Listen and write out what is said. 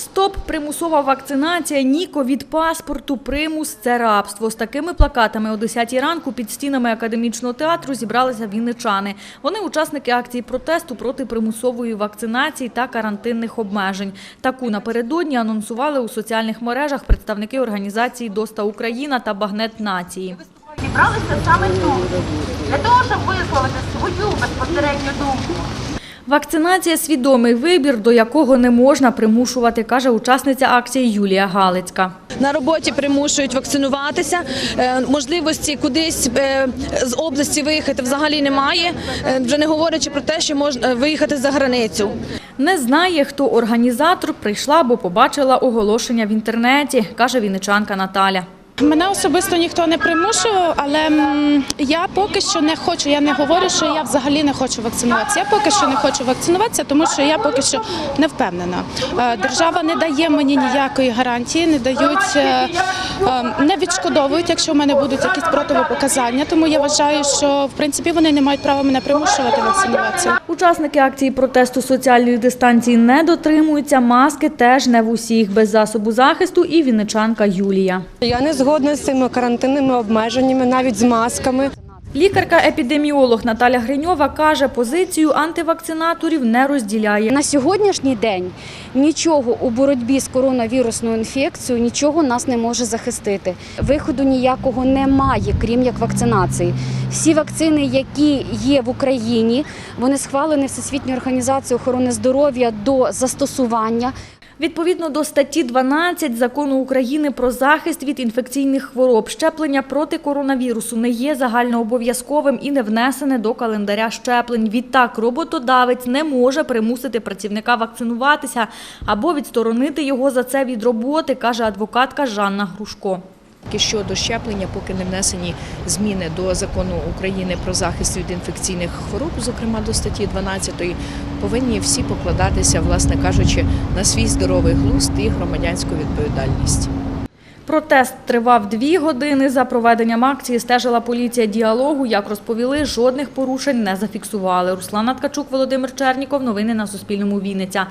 Стоп, примусова вакцинація, ні ковід паспорту, примус це рабство. З такими плакатами о 10 ранку під стінами академічного театру зібралися вінничани. Вони учасники акції протесту проти примусової вакцинації та карантинних обмежень. Таку напередодні анонсували у соціальних мережах представники організації Доста Україна та Багнет Нації. Зібралися саме тут, для того, щоб висловити свою безпосередню думку. Вакцинація свідомий вибір, до якого не можна примушувати, каже учасниця акції Юлія Галицька. На роботі примушують вакцинуватися. Е, Можливості кудись е, з області виїхати взагалі немає. Е, Вже не говорячи про те, що можна виїхати за границю. Не знає, хто організатор, прийшла, бо побачила оголошення в інтернеті, каже вінничанка Наталя. Мене особисто ніхто не примушував, але я поки що не хочу. Я не говорю, що я взагалі не хочу вакцинуватися. Я поки що не хочу вакцинуватися, тому що я поки що не впевнена. Е, Держава не дає мені ніякої гарантії, не дають, е, е, не відшкодовують, якщо в мене будуть якісь противопоказання. Тому я вважаю, що в принципі вони не мають права мене примушувати вакцинуватися. Учасники акції протесту соціальної дистанції не дотримуються, маски теж не в усіх, без засобу захисту і вінничанка Юлія. Я не згодна з цими карантинними обмеженнями, навіть з масками. Лікарка-епідеміолог Наталя Гриньова каже, позицію антивакцинаторів не розділяє. На сьогоднішній день нічого у боротьбі з коронавірусною інфекцією нічого нас не може захистити. Виходу ніякого немає, крім як вакцинації. Всі вакцини, які є в Україні, вони схвалені Всесвітньою організацією охорони здоров'я до застосування. Відповідно до статті 12 закону України про захист від інфекційних хвороб, щеплення проти коронавірусу не є загальнообов'язковим і не внесене до календаря щеплень. Відтак, роботодавець не може примусити працівника вакцинуватися або відсторонити його за це від роботи, каже адвокатка Жанна Грушко. Щодо щеплення, поки не внесені зміни до закону України про захист від інфекційних хвороб, зокрема до статті 12, повинні всі покладатися, власне кажучи, на свій здоровий глузд і громадянську відповідальність. Протест тривав дві години. За проведенням акції стежила поліція діалогу. Як розповіли, жодних порушень не зафіксували. Руслана Ткачук, Володимир Черніков. Новини на Суспільному. Вінниця.